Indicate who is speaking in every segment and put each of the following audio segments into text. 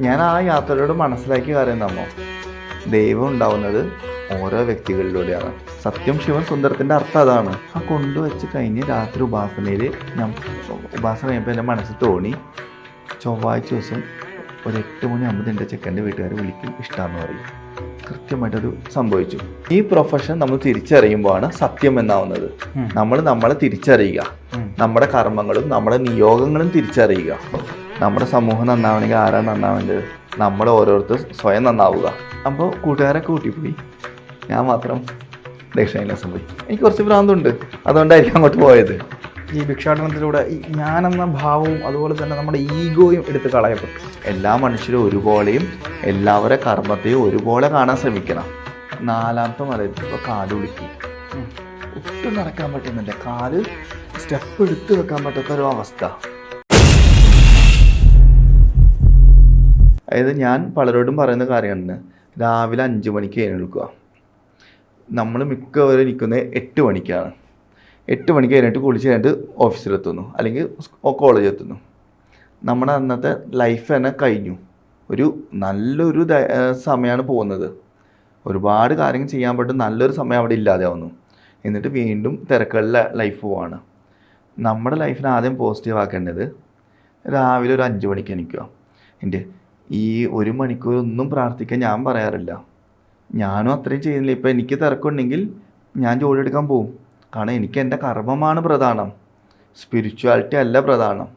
Speaker 1: ഞാൻ ആ യാത്രയോട് മനസ്സിലാക്കി കാര്യം നമ്മോ ദൈവം ഉണ്ടാവുന്നത് ഓരോ വ്യക്തികളിലൂടെയാണ്. സത്യം ശിവൻ സുന്ദരത്തിന്റെ അർത്ഥം അതാണ്. ആ കൊണ്ടുവച്ച് കഴിഞ്ഞ് രാത്രി ഉപാസനയിൽ ഞാൻ ഉപാസന കഴിയുമ്പോൾ എന്റെ മനസ്സിൽ തോന്നി. ചൊവ്വാഴ്ച ദിവസം ഒരു എട്ട് മണി അമ്പത് എന്റെ ചെക്കന്റെ വീട്ടുകാർ വിളിക്കും ഇഷ്ടമെന്ന് പറയും. കൃത്യമായിട്ടത് സംഭവിച്ചു. ഈ പ്രൊഫഷൻ നമ്മൾ തിരിച്ചറിയുമ്പോഴാണ് സത്യം എന്നാവുന്നത്. നമ്മൾ നമ്മളെ തിരിച്ചറിയുക. നമ്മുടെ കർമ്മങ്ങളും നമ്മുടെ നിയോഗങ്ങളും തിരിച്ചറിയുക. നമ്മുടെ സമൂഹം നന്നാവണമെങ്കിൽ ആരാണ് നന്നാവേണ്ടത്? നമ്മൾ ഓരോരുത്തർ സ്വയം നന്നാവുക. അപ്പോൾ കൂട്ടുകാരൊക്കെ കൂട്ടിപ്പോയി ഞാൻ മാത്രം ദക്ഷിണാസം പോയി. എനിക്ക് കുറച്ച് ഭ്രാന്തുണ്ട്. അതുകൊണ്ടായിരിക്കും അങ്ങോട്ട് പോയത്.
Speaker 2: ഈ ഭിക്ഷാടനത്തിലൂടെ ഈ ഞാനെന്ന ഭാവവും അതുപോലെ തന്നെ നമ്മുടെ ഈഗോയും എടുത്ത് കളയപ്പെട്ടു.
Speaker 1: എല്ലാ മനുഷ്യരും ഒരുപോലെയും എല്ലാവരുടെ കർമ്മത്തെയും ഒരുപോലെ കാണാൻ ശ്രമിക്കണം. നാലാമത്തെ മലയത്തിപ്പോൾ കാൽ വിളിക്കും ഒട്ടും നടക്കാൻ പറ്റുന്നില്ല. കാൽ സ്റ്റെപ്പ് എടുത്ത് വെക്കാൻ പറ്റാത്ത ഒരു അവസ്ഥ. അതായത് ഞാൻ പലരോടും പറയുന്ന കാര്യമാണ് രാവിലെ അഞ്ച് മണിക്ക് എഴുന്നേൽക്കുക. നമ്മൾ മിക്കവരും നിൽക്കുന്നത് എട്ട് മണിക്കാണ്. എട്ട് മണിക്ക് കഴിഞ്ഞിട്ട് കുളിച്ച് കഴിഞ്ഞിട്ട് ഓഫീസിലെത്തുന്നു. അല്ലെങ്കിൽ കോളേജിൽ എത്തുന്നു നമ്മുടെ അന്നത്തെ ലൈഫ് തന്നെ കഴിഞ്ഞു. ഒരു നല്ലൊരു സമയമാണ് പോകുന്നത്. ഒരുപാട് കാര്യങ്ങൾ ചെയ്യാൻ പറ്റും. നല്ലൊരു സമയം അവിടെ ഇല്ലാതെയാവുന്നു. എന്നിട്ട് വീണ്ടും തിരക്കുകളിലെ ലൈഫ് പോവാണ്. നമ്മുടെ ലൈഫിനെ ആദ്യം പോസിറ്റീവ് ആക്കേണ്ടത് രാവിലെ ഒരു അഞ്ച് മണിക്ക് എണീക്കുക. എന്റെ ഈ ഒരു മണിക്കൂർ ഒന്നും പ്രാർത്ഥിക്കാൻ ഞാൻ പറയാറില്ല. ഞാനും അത്രയും ചെയ്യുന്നില്ല. ഇപ്പം എനിക്ക് തിരക്കുണ്ടെങ്കിൽ ഞാൻ ജോലി എടുക്കാൻ പോവും. കാരണം എനിക്ക് എന്റെ കർമ്മമാണ് പ്രധാനം. സ്പിരിച്വാലിറ്റി അല്ല പ്രധാനം.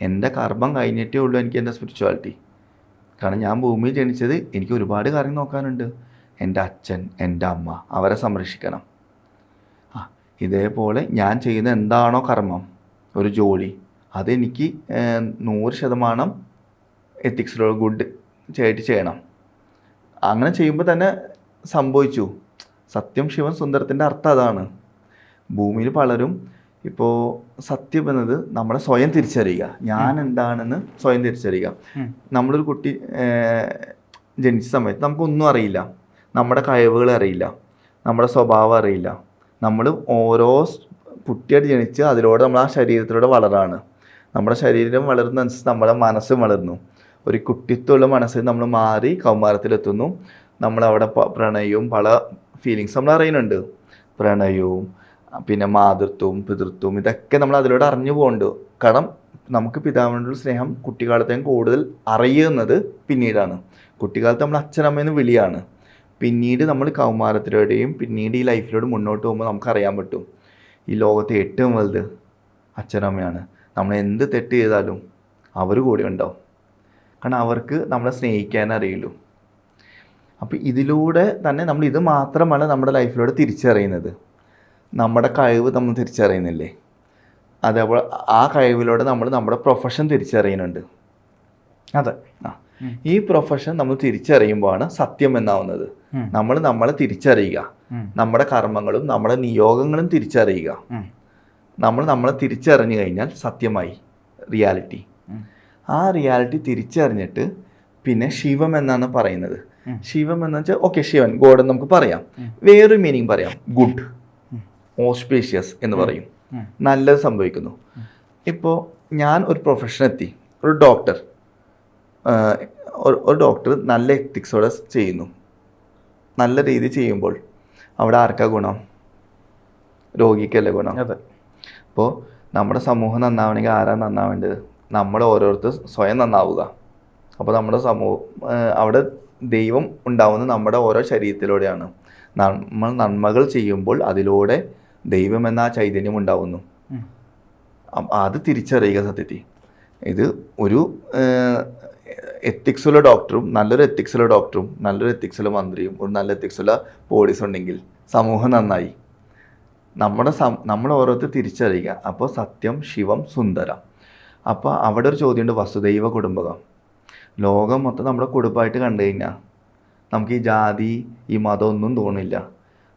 Speaker 1: എന്റെ കർമ്മം കഴിഞ്ഞിട്ടേ ഉള്ളൂ എനിക്ക് എന്റെ സ്പിരിച്വാലിറ്റി കാരണം ഞാൻ ഭൂമിയിൽ ജനിച്ചത് എനിക്ക് ഒരുപാട് കാര്യം നോക്കാനുണ്ട്. എന്റെ അച്ഛൻ എന്റെ അമ്മ അവരെ സംരക്ഷിക്കണം. ആ ഇതേപോലെ ഞാൻ ചെയ്യുന്ന എന്താണോ കർമ്മം ഒരു ജോലി അതെനിക്ക് നൂറ് ശതമാനം എത്തിക്സിലുള്ള ഗുഡ് ആയിട്ട് ചെയ്യണം. അങ്ങനെ ചെയ്യുമ്പോൾ തന്നെ സംഭവിച്ചു. സത്യം ശിവൻ സുന്ദരത്തിന്റെ അർത്ഥം അതാണ്. ഭൂമിയിൽ പലരും ഇപ്പോൾ സത്യം എന്നത് നമ്മളെ സ്വയം തിരിച്ചറിയുക. ഞാൻ എന്താണെന്ന് സ്വയം തിരിച്ചറിയുക. നമ്മളൊരു കുട്ടി ജനിച്ച സമയത്ത് നമുക്കൊന്നും അറിയില്ല. നമ്മുടെ കഴിവുകൾ അറിയില്ല. നമ്മുടെ സ്വഭാവം അറിയില്ല. നമ്മൾ ഓരോ കുട്ടിയായിട്ട് ജനിച്ച് അതിലൂടെ നമ്മൾ ആ ശരീരത്തിലൂടെ വളരാണ്. നമ്മുടെ ശരീരം വളരുന്നതനുസരിച്ച് നമ്മുടെ മനസ്സും വളരുന്നു. ഒരു കുട്ടിത്വമുള്ള മനസ്സിൽ നമ്മൾ മാറി കൗമാരത്തിലെത്തുന്നു. നമ്മളവിടെ പ്രണയവും പല ഫീലിങ്സ് നമ്മൾ അറിയുന്നുണ്ട്. പ്രണയവും പിന്നെ മാതൃത്വവും പിതൃത്വവും ഇതൊക്കെ നമ്മൾ അതിലൂടെ അറിഞ്ഞു പോകുന്നുണ്ട് കാരണം നമുക്ക് പിതാവിനോടുള്ള സ്നേഹം കുട്ടിക്കാലത്തേയും കൂടുതൽ അറിയുന്നത് പിന്നീടാണ്. കുട്ടിക്കാലത്ത് നമ്മൾ അച്ഛനമ്മയെന്ന് വിളിയാണ്. പിന്നീട് നമ്മൾ കൗമാരത്തിലൂടെയും പിന്നീട് ഈ ലൈഫിലൂടെ മുന്നോട്ട് പോകുമ്പോൾ നമുക്ക് അറിയാൻ പറ്റും. ഈ ലോകത്തെ ഏറ്റവും വലുത് അച്ഛനമ്മയാണ്. നമ്മൾ എന്ത് തെറ്റ് ചെയ്താലും അവർ കൂടെ ഉണ്ടാവും. കാരണം അവർക്ക് നമ്മളെ സ്നേഹിക്കാൻ അറിയുള്ളൂ അപ്പോൾ ഇതിലൂടെ തന്നെ നമ്മൾ ഇത് മാത്രമല്ല നമ്മുടെ ലൈഫിലൂടെ തിരിച്ചറിയുന്നത്. നമ്മുടെ കഴിവ് നമ്മൾ തിരിച്ചറിയുന്നില്ലേ? അതേപോലെ ആ കഴിവിലൂടെ നമ്മൾ നമ്മുടെ പ്രൊഫഷൻ തിരിച്ചറിയുന്നുണ്ട്.
Speaker 2: അതെ.
Speaker 1: ആ. ഈ പ്രൊഫഷൻ നമ്മൾ തിരിച്ചറിയുമ്പോഴാണ് സത്യം എന്നാവുന്നത്. നമ്മൾ നമ്മളെ തിരിച്ചറിയുക. നമ്മുടെ കർമ്മങ്ങളും നമ്മുടെ നിയോഗങ്ങളും തിരിച്ചറിയുക. നമ്മൾ നമ്മളെ തിരിച്ചറിഞ്ഞു കഴിഞ്ഞാൽ സത്യമായി. റിയാലിറ്റി. ആ റിയാലിറ്റി തിരിച്ചറിഞ്ഞിട്ട് പിന്നെ ശിവം എന്നാണ് പറയുന്നത്. ശിവം എന്ന് വെച്ചാൽ ഓക്കെ ശിവൻ ഗോഡ് എന്ന് നമുക്ക് പറയാം. വേറൊരു മീനിങ് പറയാം. ഗുഡ് ഓസ്പേഷ്യസ് എന്ന് പറയും. നല്ലത് സംഭവിക്കുന്നു. ഇപ്പോൾ ഞാൻ ഒരു പ്രൊഫഷൻ എത്തി. ഒരു ഡോക്ടർ ഒരു- ഡോക്ടർ നല്ല എത്തിക്സോടെ ചെയ്യുന്നു. നല്ല രീതി ചെയ്യുമ്പോൾ അവിടെ ആർക്കാ ഗുണം? രോഗിക്കല്ലേ ഗുണം?
Speaker 2: അതെ.
Speaker 1: അപ്പോൾ നമ്മുടെ സമൂഹം നന്നാവണമെങ്കിൽ ആരാ നന്നാവേണ്ടത്? നമ്മൾ ഓരോരുത്തർ സ്വയം നന്നാവുക. അപ്പോൾ നമ്മുടെ സമൂഹം അവിടെ ദൈവം ഉണ്ടാവുന്നത് നമ്മുടെ ഓരോ ശരീരത്തിലൂടെയാണ്. നമ്മൾ നന്മകൾ ചെയ്യുമ്പോൾ അതിലൂടെ ദൈവം എന്ന ആ ചൈതന്യം ഉണ്ടാവുന്നു. അത് തിരിച്ചറിയുക സത്യത്തിൽ. ഇത് ഒരു എത്തിക്സുള്ള ഡോക്ടറും നല്ലൊരു എത്തിക്സുള്ള ഡോക്ടറും നല്ലൊരു എത്തിക്സുള്ള മന്ത്രിയും ഒരു നല്ല എത്തിക്സുള്ള പോലീസ് ഉണ്ടെങ്കിൽ സമൂഹം നന്നായി. നമ്മുടെ സം നമ്മൾ ഓരോരുത്തർ തിരിച്ചറിയുക. അപ്പോൾ സത്യം ശിവം സുന്ദരം. അപ്പോൾ അവിടെ ഒരു ചോദ്യമുണ്ട് വസുദൈവ കുടുംബകം. ലോകം മൊത്തം നമ്മുടെ കുടുംബമായിട്ട് കണ്ടു കഴിഞ്ഞാൽ നമുക്ക് ഈ ജാതി ഈ മതം ഒന്നും തോന്നില്ല.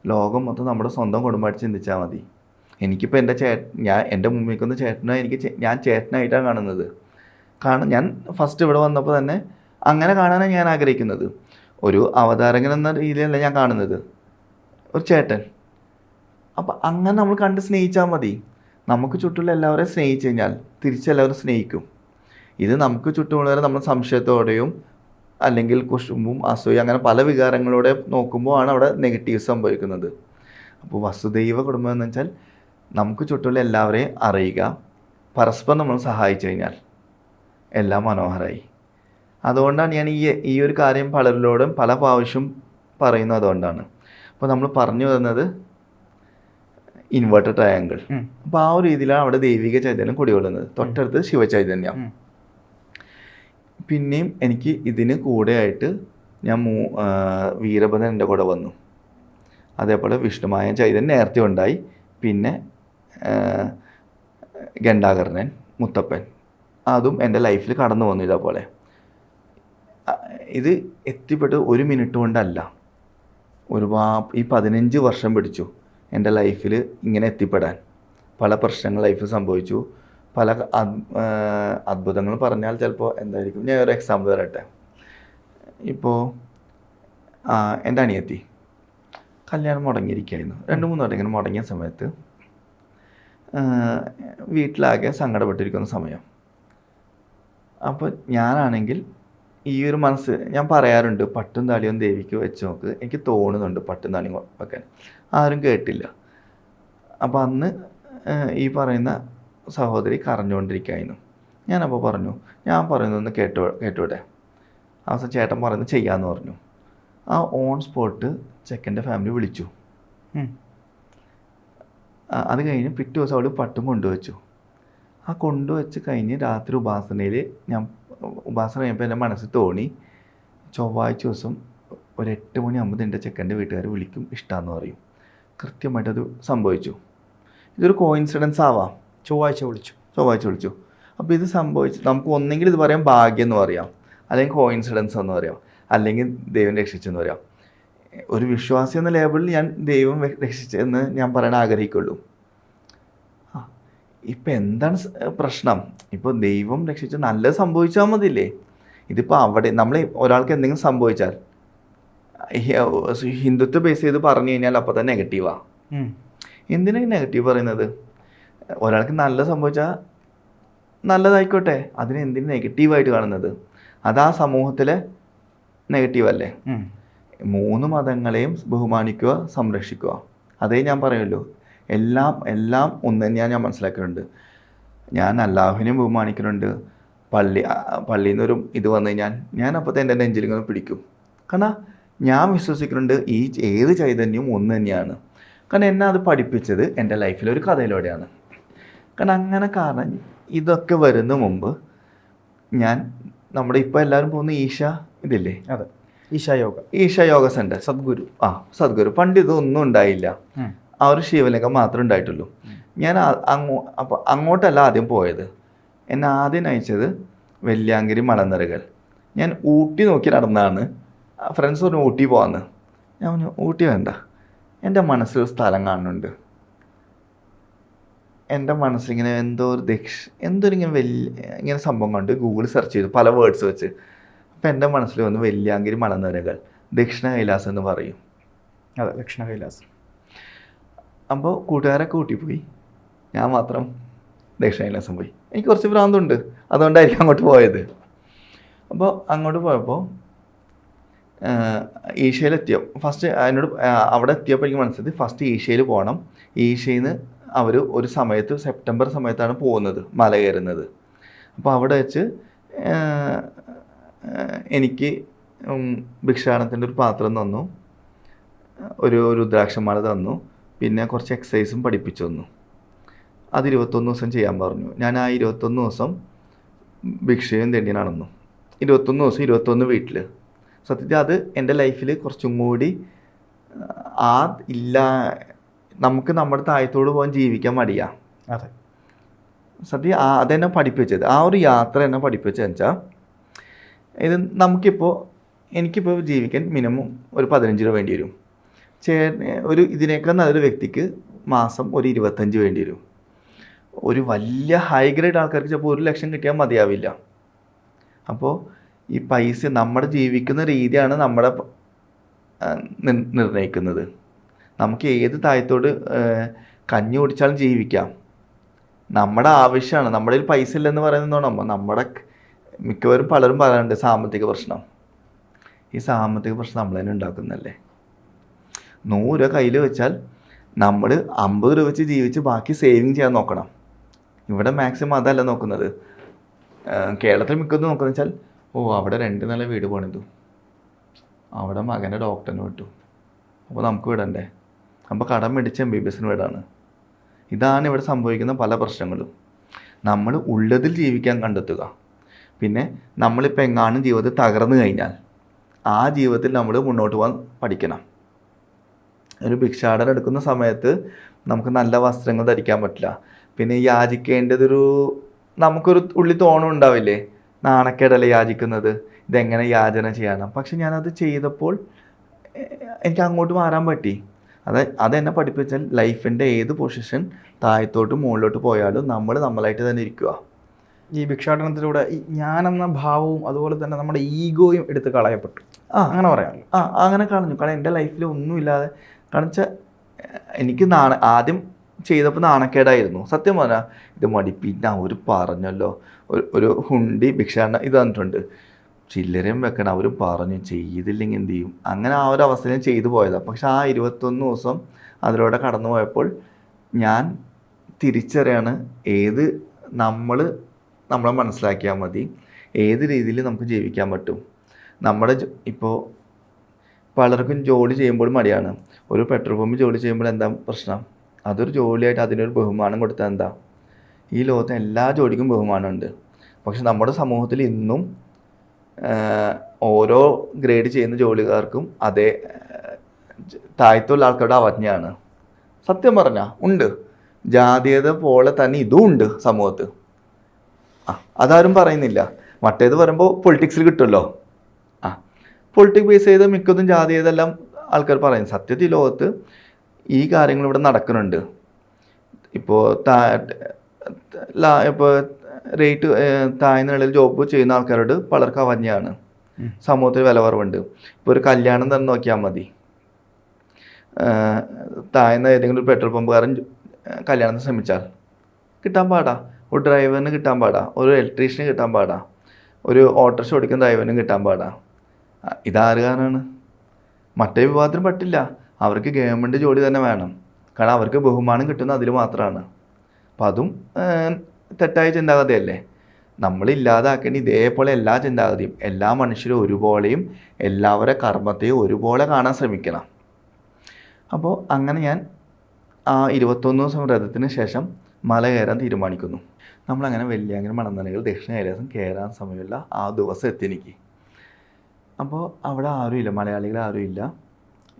Speaker 1: ലോകം മൊത്തം നമ്മുടെ സ്വന്തം കുടുംബമായിട്ട് ചിന്തിച്ചാൽ മതി. എനിക്കിപ്പോൾ എന്റെ ചേ ഞാൻ എന്റെ മുമ്പിൽ നിൽക്കുന്ന ചേട്ടനെ എനിക്ക് ഞാൻ ചേട്ടനായിട്ടാണ് കാണുന്നത്. കാരണം ഞാൻ ഫസ്റ്റ് ഇവിടെ വന്നപ്പോൾ തന്നെ അങ്ങനെ കാണാനാണ് ഞാൻ ആഗ്രഹിക്കുന്നത്. ഒരു അവതാരകൻ എന്ന രീതിയിലല്ല ഞാൻ കാണുന്നത്. ഒരു ചേട്ടൻ. അപ്പം അങ്ങനെ നമ്മൾ കണ്ട് സ്നേഹിച്ചാൽ മതി. നമുക്ക് ചുറ്റുള്ള എല്ലാവരെയും സ്നേഹിച്ചു കഴിഞ്ഞാൽ തിരിച്ചെല്ലാവരും സ്നേഹിക്കും. ഇത് നമുക്ക് ചുറ്റുമുള്ളവരെ നമ്മൾ സംശയത്തോടെയും അല്ലെങ്കിൽ കുശുമ്പും അസൂയ അങ്ങനെ പല വികാരങ്ങളോടെ നോക്കുമ്പോൾ ആണ് അവിടെ നെഗറ്റീവ് സംഭവിക്കുന്നത്. അപ്പോൾ വസുദൈവ കുടുംബം എന്ന് വെച്ചാൽ നമുക്ക് ചുറ്റുമുള്ള എല്ലാവരെയും അറിയുക. പരസ്പരം നമ്മൾ സഹായിച്ചു കഴിഞ്ഞാൽ എല്ലാം മനോഹരമായി അതുകൊണ്ടാണ് ഞാൻ ഈ ഈ ഒരു കാര്യം പലരിലോടും പല പ്രാവശ്യം പറയുന്നത് അതുകൊണ്ടാണ്. അപ്പോൾ നമ്മൾ പറഞ്ഞു തന്നത് ഇൻവേർട്ടർ ട്രയാങ്കിൾ
Speaker 2: അപ്പൊ
Speaker 1: അപ്പോൾ ആ ഒരു രീതിയിലാണ് അവിടെ ദൈവിക ചൈതന്യം കുടികൊള്ളുന്നത്. തൊട്ടടുത്ത് ശിവചൈതന്യം. പിന്നെയും എനിക്ക് ഇതിന് കൂടെയായിട്ട് ഞാൻ മൂ വീരഭദ്രൻ എന്റെ കൂടെ വന്നു. അതേപോലെ വിഷ്ണുമായ ചൈതന്യം നേരത്തെ ഉണ്ടായി. പിന്നെ ഗണ്ടാകർണൻ മുത്തപ്പൻ. അതും എന്റെ ലൈഫിൽ കടന്നു വന്നു ഇതേപോലെ. ഇത് എത്തിപ്പെട്ട് ഒരു മിനിറ്റ് കൊണ്ടല്ല. ഒരുപാ ഈ പതിനഞ്ച് വർഷം പിടിച്ചു. എന്റെ ലൈഫിൽ ഇങ്ങനെ എത്തിപ്പെടാൻ. പല പ്രശ്നങ്ങൾ ലൈഫിൽ സംഭവിച്ചു. പല അത്ഭുതങ്ങൾ പറഞ്ഞാൽ ചിലപ്പോൾ എന്തായിരിക്കും? ഞാൻ ഒരു എക്സാമ്പിൾ തരട്ടെ. ഇപ്പോൾ എന്റെ അനിയത്തി കല്യാണം മുടങ്ങിയിരിക്കുകയായിരുന്നു. രണ്ട് മൂന്ന് വട്ടം ഇങ്ങനെ മുടങ്ങിയ സമയത്ത് വീട്ടിലാകെ സങ്കടപ്പെട്ടിരിക്കുന്ന സമയം. അപ്പോൾ ഞാനാണെങ്കിൽ ഈ ഒരു മനസ്സ് ഞാൻ പറയാറുണ്ട് പട്ടും താളിയും ദേവിക്ക് വെച്ച് നോക്ക്. എനിക്ക് തോന്നുന്നുണ്ട് പട്ടും താളിയും വെക്കാൻ. ആരും കേട്ടില്ല. അപ്പോൾ അന്ന് ഈ പറയുന്ന സഹോദരി കരഞ്ഞുകൊണ്ടിരിക്കുകയായിരുന്നു ഞാനപ്പോൾ പറഞ്ഞു ഞാൻ പറയുന്നതൊന്ന് കേട്ടു കേട്ടുവിടെ അവസാനം ചേട്ടൻ പറയുന്നത് ചെയ്യാമെന്ന് പറഞ്ഞു. ആ ഓൺ സ്പോട്ട് ചെക്കന്റെ ഫാമിലി വിളിച്ചു. അത് കഴിഞ്ഞ് പിറ്റേ ദിവസം അവൾ പട്ടും കൊണ്ടുവച്ചു. ആ കൊണ്ടുവച്ച് കഴിഞ്ഞ് രാത്രി ഉപാസനയിൽ ഞാൻ ഉപാസന കഴിഞ്ഞപ്പോൾ എന്റെ മനസ്സിൽ തോന്നി. ചൊവ്വാഴ്ച ദിവസം ഒരു എട്ട് മണിയാകുമ്പോൾ എന്റെ ചെക്കന്റെ വീട്ടുകാർ വിളിക്കും ഇഷ്ടമാണെന്ന് പറയും. കൃത്യമായിട്ട് അത് സംഭവിച്ചു. ഇതൊരു കോയിൻസിഡൻസ് ആവാം.
Speaker 2: ചൊവ്വാഴ്ച വിളിച്ചു
Speaker 1: ചൊവ്വാഴ്ച വിളിച്ചു. അപ്പോൾ ഇത് സംഭവിച്ചു നമുക്ക് ഒന്നെങ്കിൽ ഇത് പറയാം ഭാഗ്യം എന്ന് പറയാം. അല്ലെങ്കിൽ കോയിൻസിഡൻസ് എന്ന് പറയാം. അല്ലെങ്കിൽ ദൈവം രക്ഷിച്ചെന്ന് പറയാം. ഒരു വിശ്വാസി എന്ന ലേബിളിൽ ഞാൻ ദൈവം രക്ഷിച്ചെന്ന് ഞാൻ പറയാൻ ആഗ്രഹിക്കുള്ളൂ. ഇപ്പം എന്താണ് പ്രശ്നം? ഇപ്പോൾ ദൈവം രക്ഷിച്ച് നല്ലത് സംഭവിച്ചാൽ മതിയില്ലേ? ഇതിപ്പോൾ അവിടെ നമ്മൾ ഒരാൾക്ക് എന്തെങ്കിലും സംഭവിച്ചാൽ ഹിന്ദുത്വ ബേസ് ചെയ്ത് പറഞ്ഞു കഴിഞ്ഞാൽ അപ്പോൾ തന്നെ നെഗറ്റീവാണ്. എന്തിനാണ് നെഗറ്റീവ് പറയുന്നത്? ഒരാൾക്ക് നല്ല സംഭവിച്ചാൽ നല്ലതായിക്കോട്ടെ. അതിന് എന്തിന് നെഗറ്റീവായിട്ട് കാണുന്നത്? അത് ആ സമൂഹത്തിലെ
Speaker 2: നെഗറ്റീവല്ലേ
Speaker 1: മൂന്ന് മതങ്ങളെയും ബഹുമാനിക്കുക സംരക്ഷിക്കുക. അതേ ഞാൻ പറയുള്ളൂ. എല്ലാം എല്ലാം ഒന്ന് തന്നെയാണ് ഞാൻ മനസ്സിലാക്കുന്നുണ്ട് ഞാൻ അല്ലാഹുവിനെയും ബഹുമാനിക്കുന്നുണ്ട് പള്ളി പള്ളിയിൽ നിന്നൊരു ഇത് വന്നു കഴിഞ്ഞാൽ ഞാൻ അപ്പോൾ തന്നെ എന്റെ നെഞ്ചിലിങ്ങനെ പിടിക്കും. കാരണം ഞാൻ വിശ്വസിക്കുന്നുണ്ട് ഈ ഏത് ചൈതന്യവും ഒന്ന് തന്നെയാണ്. കാരണം എന്നെ അത് പഠിപ്പിച്ചത് എന്റെ ലൈഫിലെ ഒരു കഥയിലൂടെയാണ്. കാരണം അങ്ങനെ കാരണം ഇതൊക്കെ വരുന്ന മുമ്പ് ഞാൻ നമ്മുടെ ഇപ്പോൾ എല്ലാവരും പോകുന്ന ഈശ ഇതില്ലേ?
Speaker 2: അതെ. ഈശായോഗ.
Speaker 1: ഈശ യോഗ സെന്റർ
Speaker 2: സദ്ഗുരു.
Speaker 1: ആ സദ്ഗുരു. പണ്ട് ഇതൊന്നും ഉണ്ടായില്ല. ആ ഒരു ശിവലിംഗം മാത്രമേ ഉണ്ടായിട്ടുള്ളൂ. ഞാൻ അങ്ങോ അപ്പോൾ അങ്ങോട്ടല്ല ആദ്യം പോയത്. എന്നെ ആദ്യം നയിച്ചത് വെല്ലിയാങ്കരി മലനിരകൾ ഞാൻ ഊട്ടി നോക്കി നടന്നതാണ്. ഫ്രണ്ട്സ് പറഞ്ഞു ഊട്ടി പോകാമെന്ന് ഞാൻ പറഞ്ഞു ഊട്ടി വേണ്ട. എന്റെ മനസ്സിൽ സ്ഥലം കാണുന്നുണ്ട്. എന്റെ മനസ്സിലിങ്ങനെ എന്തോ ഒരു ദക്ഷ എന്തോ ഒരു ഇങ്ങനെ വലിയ ഇങ്ങനെ സംഭവം കണ്ട് ഗൂഗിൾ സെർച്ച് ചെയ്തു പല വേർഡ്സ് വെച്ച്. അപ്പോൾ എന്റെ മനസ്സിൽ വന്നു വെല്യാങ്കിരി മലനിരകൾ ദക്ഷിണ കൈലാസം എന്ന് പറയും.
Speaker 2: അതെ ദക്ഷിണ കൈലാസം.
Speaker 1: അപ്പോൾ കൂട്ടുകാരൊക്കെ കൂട്ടിപ്പോയി ഞാൻ മാത്രം ദക്ഷിണവിലാസം പോയി. എനിക്ക് കുറച്ച് ഭ്രാന്തുണ്ട്. അതുകൊണ്ടായിരിക്കും അങ്ങോട്ട് പോയത്. അപ്പോൾ അങ്ങോട്ട് പോയപ്പോൾ ഏഷ്യയിലെത്തിയോ ഫസ്റ്റ് അതിനോട് അവിടെ എത്തിയപ്പോൾ എനിക്ക് മനസ്സിലായി ഫസ്റ്റ് ഏഷ്യയിൽ പോകണം ഏഷ്യയിൽ നിന്ന് അവർ ഒരു സമയത്ത് സെപ്റ്റംബർ സമയത്താണ് പോകുന്നത് മല കയറുന്നത്. അപ്പോൾ അവിടെ വെച്ച് എനിക്ക് ഭിക്ഷാടനത്തിന്റെ ഒരു പാത്രം തന്നു. ഒരു രുദ്രാക്ഷമാല തന്നു. പിന്നെ കുറച്ച് എക്സസൈസും പഠിപ്പിച്ചു തന്നു. അത് ഇരുപത്തൊന്ന് ദിവസം ചെയ്യാൻ പറഞ്ഞു. ഞാൻ ആ ഇരുപത്തൊന്ന് ദിവസം ഭിക്ഷയും തെണ്ടി നടന്നു. ഇരുപത്തൊന്ന് ദിവസം ഇരുപത്തൊന്ന് വീട്ടിൽ സത്യത്തിൽ അത് എന്റെ ലൈഫിൽ കുറച്ചും കൂടി ആ ഇല്ല നമുക്ക് നമ്മുടെ താഴത്തോട് പോകാൻ ജീവിക്കാൻ മടിയാ.
Speaker 2: അതെ.
Speaker 1: സത്യം ആ അതെന്നെ പഠിപ്പിച്ചത്? ആ ഒരു യാത്ര എന്നെ പഠിപ്പിച്ചതെന്ന് വെച്ചാൽ ഇത് നമുക്കിപ്പോൾ എനിക്കിപ്പോൾ ജീവിക്കാൻ മിനിമം ഒരു പതിനഞ്ച് രൂപ വേണ്ടി വരും. ചേ ഒരു ഇതിനേക്കാൾ നല്ലൊരു വ്യക്തിക്ക് മാസം ഒരു ഇരുപത്തഞ്ച് വേണ്ടി വരും. ഒരു വലിയ ഹൈ ഗ്രേഡ് ആൾക്കാർക്ക് ചിലപ്പോൾ ഒരു ലക്ഷം കിട്ടിയാൽ മതിയാവില്ല. അപ്പോൾ ഈ പൈസ നമ്മുടെ ജീവിക്കുന്ന രീതിയാണ് നമ്മുടെ നിർണയിക്കുന്നത്. നമുക്ക് ഏത് താഴത്തോട് കഞ്ഞി കുടിച്ചാലും ജീവിക്കാം. നമ്മുടെ ആവശ്യമാണ്. നമ്മുടെ കയ്യിൽ പൈസ ഇല്ലെന്ന് പറയുന്നതോണം നമ്മുടെ മിക്കവരും പലരും പറയാറുണ്ട് സാമ്പത്തിക പ്രശ്നം. ഈ സാമ്പത്തിക പ്രശ്നം നമ്മൾ തന്നെ ഉണ്ടാക്കുന്നല്ലേ നൂറ് രൂപ കയ്യിൽ വെച്ചാൽ നമ്മൾ അമ്പത് രൂപ വെച്ച് ജീവിച്ച് ബാക്കി സേവിങ് ചെയ്യാൻ നോക്കണം. ഇവിടെ മാക്സിമം അതല്ല നോക്കുന്നത്. കേരളത്തിൽ മിക്കതും നോക്കുന്നത് വെച്ചാൽ ഓ അവിടെ രണ്ട് നില വീട് പണിതു. അവിടെ മകനെ ഡോക്ടറിന് വിട്ടു. അപ്പോൾ നമുക്ക് വിടണ്ടേ? അപ്പോൾ കടം മേടിച്ച് എം ബി ബി എസിന് വിടാണ്. ഇതാണ് ഇവിടെ സംഭവിക്കുന്ന പല പ്രശ്നങ്ങളും. നമ്മൾ ഉള്ളതിൽ ജീവിക്കാൻ കണ്ടെത്തുക. പിന്നെ നമ്മളിപ്പോൾ എങ്ങാനും ജീവിതത്തിൽ തകർന്നു കഴിഞ്ഞാൽ ആ ജീവിതത്തിൽ നമ്മൾ മുന്നോട്ട് പോകാൻ പഠിക്കണം. ഒരു ഭിക്ഷാടനം എടുക്കുന്ന സമയത്ത് നമുക്ക് നല്ല വസ്ത്രങ്ങൾ ധരിക്കാൻ പറ്റില്ല. പിന്നെ യാചിക്കേണ്ടതൊരു നമുക്കൊരു ഉള്ളി തോണം ഉണ്ടാവില്ലേ? നാണക്കേടല്ലേ യാചിക്കുന്നത്? ഇതെങ്ങനെ യാചന ചെയ്യണം? പക്ഷെ ഞാനത് ചെയ്തപ്പോൾ എനിക്ക് അങ്ങോട്ട് മാറാൻ പറ്റി. അത് അതെന്നെ പഠിപ്പിച്ചാൽ ലൈഫിന്റെ ഏത് പൊസിഷൻ താഴത്തോട്ട് മുകളിലോട്ട് പോയാലും നമ്മൾ നമ്മളായിട്ട് തന്നെ ഇരിക്കുക
Speaker 2: ഈ ഭിക്ഷാടനത്തിലൂടെ ഈ ഞാനെന്ന ഭാവവും അതുപോലെ തന്നെ നമ്മുടെ ഈഗോയും എടുത്ത് കളയപ്പെട്ടു.
Speaker 1: ആ.
Speaker 2: അങ്ങനെ പറയാമല്ലോ.
Speaker 1: ആ അങ്ങനെ കളഞ്ഞു. കാരണം എന്റെ ലൈഫിൽ ഒന്നുമില്ലാതെ കാരണം വെച്ചാൽ എനിക്ക് നാണ ആദ്യം ചെയ്തപ്പോൾ നാണക്കേടായിരുന്നു. സത്യം പറഞ്ഞാൽ ഇത് മടിപ്പിന്ന അവർ പറഞ്ഞല്ലോ. ഒരു ഒരു ഹുണ്ടി ഭിക്ഷാടന ഇത് തന്നിട്ടുണ്ട്. ചില്ലറയും വെക്കണം അവർ പറഞ്ഞു ചെയ്തില്ലെങ്കിൽ എന്ത് ചെയ്യും? അങ്ങനെ ആ ഒരു അവസ്ഥയിൽ ചെയ്തു പോയതാണ് പക്ഷെ ആ ഇരുപത്തൊന്ന് ദിവസം അതിലൂടെ കടന്നു പോയപ്പോൾ ഞാൻ തിരിച്ചറിയാണ് ഏത് നമ്മൾ നമ്മളെ മനസ്സിലാക്കിയാൽ മതി. ഏത് രീതിയിൽ നമുക്ക് ജീവിക്കാൻ പറ്റും. നമ്മുടെ ഇപ്പോൾ പലർക്കും ജോലി ചെയ്യുമ്പോൾ മടിയാണ്. ഒരു പെട്രോൾ പമ്പിൽ ജോലി ചെയ്യുമ്പോൾ എന്താ പ്രശ്നം? അതൊരു ജോലിയായിട്ട് അതിനൊരു ബഹുമാനം കൊടുത്താൽ എന്താ? ഈ ലോകത്തെ എല്ലാ ജോലിക്കും ബഹുമാനമുണ്ട്. പക്ഷെ നമ്മുടെ സമൂഹത്തിൽ ഇന്നും ഓരോ ഗ്രേഡ് ചെയ്യുന്ന ജോലിക്കാർക്കും അതേ താഴ്ത്തുള്ള ആൾക്കാരുടെ അവജ്ഞയാണ്. സത്യം പറഞ്ഞാൽ ഉണ്ട്. ജാതീയത പോലെ തന്നെ ഇതും ഉണ്ട് സമൂഹത്ത്. ആ അതാരും പറയുന്നില്ല. മറ്റേത് പറയുമ്പോൾ പൊളിറ്റിക്സിൽ കിട്ടുമല്ലോ. പൊളിറ്റിക് ബേസ് ചെയ്ത് മിക്കതും ജാതീയതെല്ലാം ആൾക്കാർ പറയും സത്യത്തിൽ ലോകത്ത് ഈ കാര്യങ്ങൾ ഇവിടെ നടക്കുന്നുണ്ട്. ഇപ്പോൾ താ ലാ- ഇപ്പോൾ റേറ്റ് താഴ്ന്ന നിലയിൽ ജോബ് ചെയ്യുന്ന ആൾക്കാരോട് പലർക്കും
Speaker 2: അവഞ്ഞാണ്.
Speaker 1: സമൂഹത്തിൽ വില കുറവുണ്ട്. ഇപ്പോൾ ഒരു കല്യാണം തന്നെ നോക്കിയാൽ മതി. താഴ്ന്ന ഏതെങ്കിലും ഒരു പെട്രോൾ പമ്പുകാരൻ കല്യാണത്തിന് ശ്രമിച്ചാൽ കിട്ടാൻ പാടാ. ഒരു ഡ്രൈവറിന് കിട്ടാൻ പാടാ. ഒരു ഇലക്ട്രീഷ്യന് കിട്ടാൻ പാടാ. ഒരു ഓട്ടോറിക്ഷ ഓടിക്കുന്ന ഡ്രൈവറിനും കിട്ടാൻ പാടാ. ആ, ഇതാര് കാരണമാണ് മറ്റേ വിഭാഗത്തിന് പറ്റില്ല. അവർക്ക് ഗവൺമെന്റ് ജോലി തന്നെ വേണം. കാരണം അവർക്ക് ബഹുമാനം കിട്ടുന്ന അതിൽ മാത്രമാണ് അപ്പം അതും തെറ്റായ ചിന്താഗതിയല്ലേ? നമ്മൾ ഇല്ലാതാക്കേണ്ട ഇതേപോലെ എല്ലാ ചിന്താഗതിയും എല്ലാ മനുഷ്യരും ഒരുപോലെയും എല്ലാവരുടെ കർമ്മത്തെയും ഒരുപോലെ കാണാൻ ശ്രമിക്കണം. അപ്പോൾ അങ്ങനെ ഞാൻ ആ ഇരുപത്തൊന്ന് ദിവസം വ്രതത്തിന് ശേഷം മല കയറാൻ തീരുമാനിക്കുന്നു. നമ്മളങ്ങനെ വെള്ളിയാങ്കര മണന്നലകൾ ദക്ഷിണ കൈലാസം കയറാൻ സമയമുള്ള ആ ദിവസം എത്തി എനിക്ക്. അപ്പോൾ അവിടെ ആരുമില്ല. മലയാളികൾ ആരുമില്ല.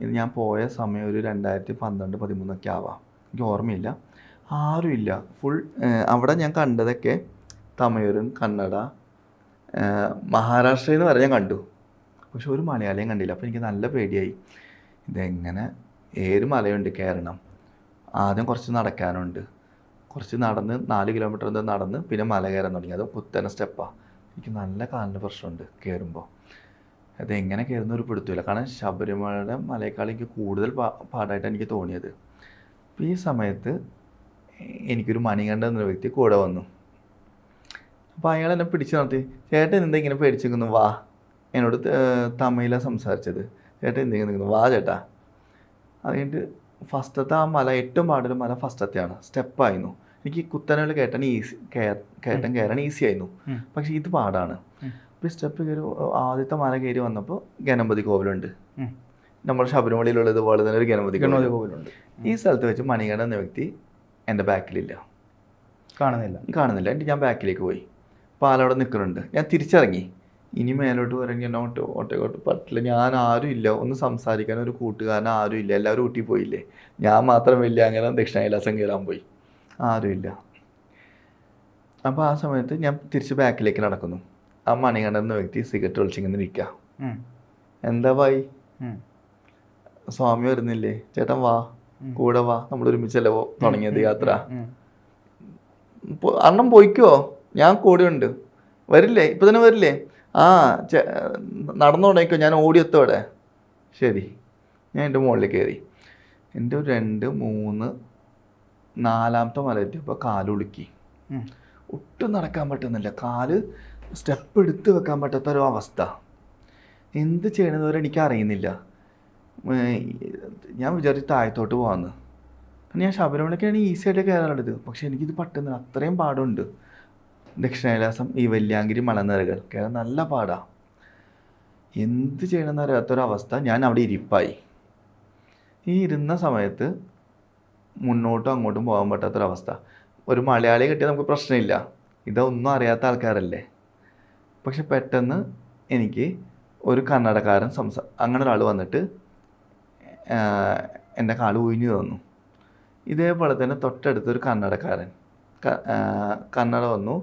Speaker 1: ഇത് ഞാൻ പോയ സമയം ഒരു രണ്ടായിരത്തി പന്ത്രണ്ട് പതിമൂന്നൊക്കെ ആവാം. എനിക്ക് ഓർമ്മയില്ല. ആരുമില്ല. ഫുൾ അവിടെ ഞാൻ കണ്ടതൊക്കെ തമിഴരും കന്നഡ മഹാരാഷ്ട്രയിൽ നിന്ന് വരെ ഞാൻ കണ്ടു. പക്ഷെ ഒരു മലയാളിയും കണ്ടില്ല. അപ്പോൾ എനിക്ക് നല്ല പേടിയായി. ഇതെങ്ങനെ? ഏത് മലയുണ്ട് കയറണം ആദ്യം കുറച്ച് നടക്കാനുണ്ട്. കുറച്ച് നടന്ന് നാല് കിലോമീറ്റർ എന്തോ നടന്ന് പിന്നെ മല കയറാൻ തുടങ്ങി. അത് കുത്തനെ സ്റ്റെപ്പാണ് എനിക്ക് നല്ല കാലിന് പ്രശ്നമുണ്ട് കയറുമ്പോൾ അത് എങ്ങനെ കയറുന്ന ഒരു പിടുത്തമില്ല. കാരണം ശബരിമലയുടെ മലയേക്കാൾ എനിക്ക് കൂടുതൽ പാ പാടായിട്ട് എനിക്ക് തോന്നിയത്. അപ്പോൾ ഈ സമയത്ത് എനിക്കൊരു മണികണ്ഠ എന്നൊരു വ്യക്തി കൂടെ വന്നു. അപ്പോൾ അയാൾ എന്നെ പിടിച്ചു നിർത്തി. ചേട്ടൻ എന്താ ഇങ്ങനെ പേടിച്ചിരിക്കുന്നു? വാ. എന്നോട് തമിഴിലാണ് സംസാരിച്ചത്. ചേട്ടൻ എന്തെങ്കിലും നിൽക്കുന്നു? വാ ചേട്ടാ. അത് കഴിഞ്ഞിട്ട് ഫസ്റ്റത്തെ ആ മല ഏറ്റവും പാടൊരു മല ഫസ്റ്റത്തെയാണ്. സ്റ്റെപ്പായിരുന്നു. എനിക്ക് കുത്തനെ കേട്ടാൻ ഈസി കേട്ടൻ കയറാൻ ഈസി ആയിരുന്നു പക്ഷെ ഇത് പാടാണ്. അപ്പോൾ ഈ സ്റ്റെപ്പ് കയറി ആദ്യത്തെ മല കയറി വന്നപ്പോൾ ഗണപതി കോവിലുണ്ട്.
Speaker 2: നമ്മൾ
Speaker 1: നമ്മുടെ ശബരിമലയിലുള്ളതുപോലെ തന്നെ ഒരു ഗണപതി
Speaker 2: ഗണപതി കോവിലുണ്ട്.
Speaker 1: ഈ സ്ഥലത്ത് വെച്ച് മണികണ്ഠൻ എന്ന വ്യക്തി എന്റെ ബാക്കിലില്ല.
Speaker 2: കാണുന്നില്ല.
Speaker 1: കാണുന്നില്ല. എന്നിട്ട് ഞാൻ ബാക്കിലേക്ക് പോയി. അപ്പോൾ ആളവിടെ നിൽക്കുന്നുണ്ട് ഞാൻ തിരിച്ചിറങ്ങി. ഇനി മേലോട്ട് ഇറങ്ങി എന്നെ ഓട്ടോ ഓട്ടോട്ട് പറ്റില്ല. ഞാൻ ആരും ഇല്ല. ഒന്ന് സംസാരിക്കാൻ ഒരു കൂട്ടുകാരൻ ആരും ഇല്ല. എല്ലാവരും ഊട്ടി പോയില്ലേ? ഞാൻ മാത്രം വലിയ അങ്ങനെ ദക്ഷിണ കൈലാസം കയറാൻ പോയി. ആരുമില്ല അപ്പോൾ ആ സമയത്ത് ഞാൻ തിരിച്ച് ബാക്കിലേക്ക് നടക്കുന്നു. ആ മണികണ്ഠൻ എന്ന വ്യക്തി സിഗരറ്റ് ഒളിച്ചിങ്ങനെ
Speaker 2: ഇരിക്ക
Speaker 1: എന്താ
Speaker 2: പായി
Speaker 1: സ്വാമി വരുന്നില്ലേ? ചേട്ടൻ വാ. കൂടെ വാ. നമ്മൾ ഒരുമിച്ചല്ലേ തുടങ്ങിയത് യാത്ര. അണ്ണം പോയിക്കോ. ഞാൻ കൂടെയുണ്ട് വരില്ലേ? ഇപ്പൊ തന്നെ വരില്ലേ? ആ ചെ നടന്നു തുടങ്ങിക്കോ. ഞാൻ ഓടിയെത്തോടെ ശരി. ഞാൻ എന്റെ മുകളിൽ കയറി. എന്റെ ഒരു രണ്ട് മൂന്ന് നാലാമത്തെ മല എത്തിയപ്പോൾ കാലുളുക്കി. ഒട്ടും നടക്കാൻ പറ്റുന്നില്ല. കാൽ സ്റ്റെപ്പ് എടുത്ത് വെക്കാൻ പറ്റാത്ത ഒരു അവസ്ഥ. എന്ത് ചെയ്യണമെന്ന് വരെ എനിക്ക് അറിയുന്നില്ല. ഞാൻ വിചാരിച്ചു താഴത്തോട്ട് പോകാമെന്ന് കാരണം ഞാൻ ഈസി ആയിട്ട് കയറാറുള്ളത്. പക്ഷെ എനിക്കിത് പറ്റുന്നില്ല. അത്രയും പാടുണ്ട്. ദക്ഷിണകൈലാസം ഈ വല്യാങ്കിരി മലനിരകൾ. കയറാൻ നല്ല പാടാ. എന്ത് ചെയ്യണമെന്ന് അറിയാത്തൊരവസ്ഥ ഞാൻ അവിടെ ഇരിപ്പായി. ഈ ഇരുന്ന സമയത്ത് മുന്നോട്ടും അങ്ങോട്ടും പോകാൻ പറ്റാത്തൊരവസ്ഥ. ഒരു മലയാളിയെ കിട്ടിയാൽ നമുക്ക് പ്രശ്നമില്ല. ഇതൊന്നും അറിയാത്ത ആൾക്കാരല്ലേ? പക്ഷെ പെട്ടെന്ന് എനിക്ക് ഒരു കന്നഡക്കാരൻ സംസാ അങ്ങനെ ഒരാൾ വന്നിട്ട് എന്റെ കാൽ ഒഴിഞ്ഞു തന്നു. ഇതേപോലെ തന്നെ തൊട്ടടുത്തൊരു കന്നഡക്കാരൻ കന്നഡ വന്നു.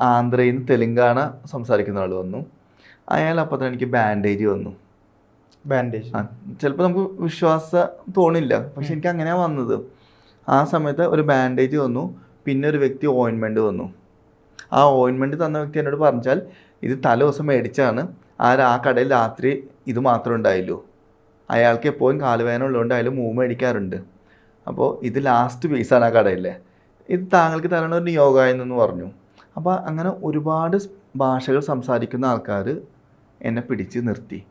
Speaker 1: ആന്ധ്രയിൽ നിന്ന് തെലുങ്കാന സംസാരിക്കുന്ന ആൾ വന്നു. അയാൾ അപ്പോൾ തന്നെ എനിക്ക് ബാൻഡേജ് വന്നു.
Speaker 2: ബാൻഡേജ്.
Speaker 1: ആ ചിലപ്പോൾ നമുക്ക് വിശ്വാസം തോന്നില്ല പക്ഷെ എനിക്ക് അങ്ങനെയാണ് വന്നത്. ആ സമയത്ത് ഒരു ബാൻഡേജ് വന്നു പിന്നെ ഒരു വ്യക്തി ഓയിൻമെന്റ് വന്നു. ആ ഓയിൻമെന്റ് തന്ന വ്യക്തി എന്നോട് പറഞ്ഞാൽ ഇത് തല ദിവസം മേടിച്ചാണ്. ആ ആ കടയിൽ രാത്രി ഇത് മാത്രമേ ഉണ്ടായുള്ളൂ. അയാൾക്ക് എപ്പോഴും കാലുവേദന ഉള്ളതുകൊണ്ട് അയാൾ മൂവ് മേടിക്കാറുണ്ട്. അപ്പോൾ ഇത് ലാസ്റ്റ് പീസാണ് ആ കടയിലെ. ഇത് താങ്കൾക്ക് തരണ ഒരു നിയോഗമായെന്നു പറഞ്ഞു. അപ്പോൾ അങ്ങനെ ഒരുപാട് ഭാഷകൾ സംസാരിക്കുന്ന ആൾക്കാർ എന്നെ പിടിച്ച് നിർത്തി.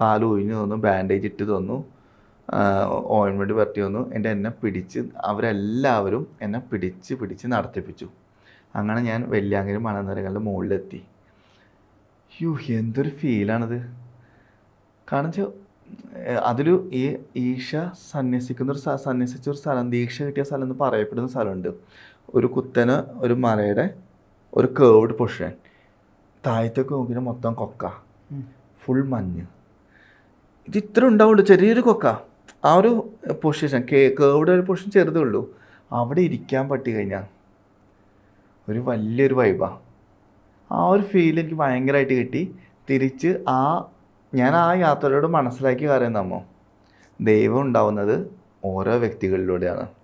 Speaker 1: കാൽ ഒഴിഞ്ഞു തന്നു ബാൻഡേജ് ഇട്ട് തന്നു ഓയിൻമെന്റ് പറ്റി തന്നു. എന്റെ എന്നെ പിടിച്ച് അവരെല്ലാവരും എന്നെ പിടിച്ച് പിടിച്ച് നടത്തിപ്പിച്ചു. അങ്ങനെ ഞാൻ വെള്ളിയാങ്കരി മലനിരകളുടെ മുകളിലെത്തി. യോ എന്തൊരു ഫീലാണത്. കാരണം വെച്ചാൽ അതിൽ ഈ ഈശ സന്യസിക്കുന്ന ഒരു സന്യസിച്ച ഒരു സ്ഥലം ദീക്ഷ കിട്ടിയ സ്ഥലം എന്ന് പറയപ്പെടുന്ന സ്ഥലമുണ്ട്. ഒരു കുത്തന ഒരു മലയുടെ ഒരു കേർവ്ഡ് പൊഷൻ താഴത്തേക്ക് നോക്കിയാൽ മൊത്തം കൊക്ക. ഫുൾ മഞ്ഞ്. ഇത് ഇത്ര ഉണ്ടാവുള്ളൂ ചെറിയൊരു കൊക്ക. ആ ഒരു പൊസിഷൻ കേ കേർവ്ഡ് ഒരു പൊഷൻ ചെറുതേ ഉള്ളൂ. അവിടെ ഇരിക്കാൻ പറ്റി കഴിഞ്ഞാൽ ഒരു വലിയൊരു വൈബാണ് ആ ഒരു ഫീൽ എനിക്ക് ഭയങ്കരമായിട്ട് കിട്ടി. തിരിച്ച് ആ ഞാൻ ആ യാത്രയോട് മനസ്സിലാക്കിയ കാര്യം നമ്മോ ദൈവം ഉണ്ടാവുന്നത് ഓരോ വ്യക്തികളിലൂടെയാണ്.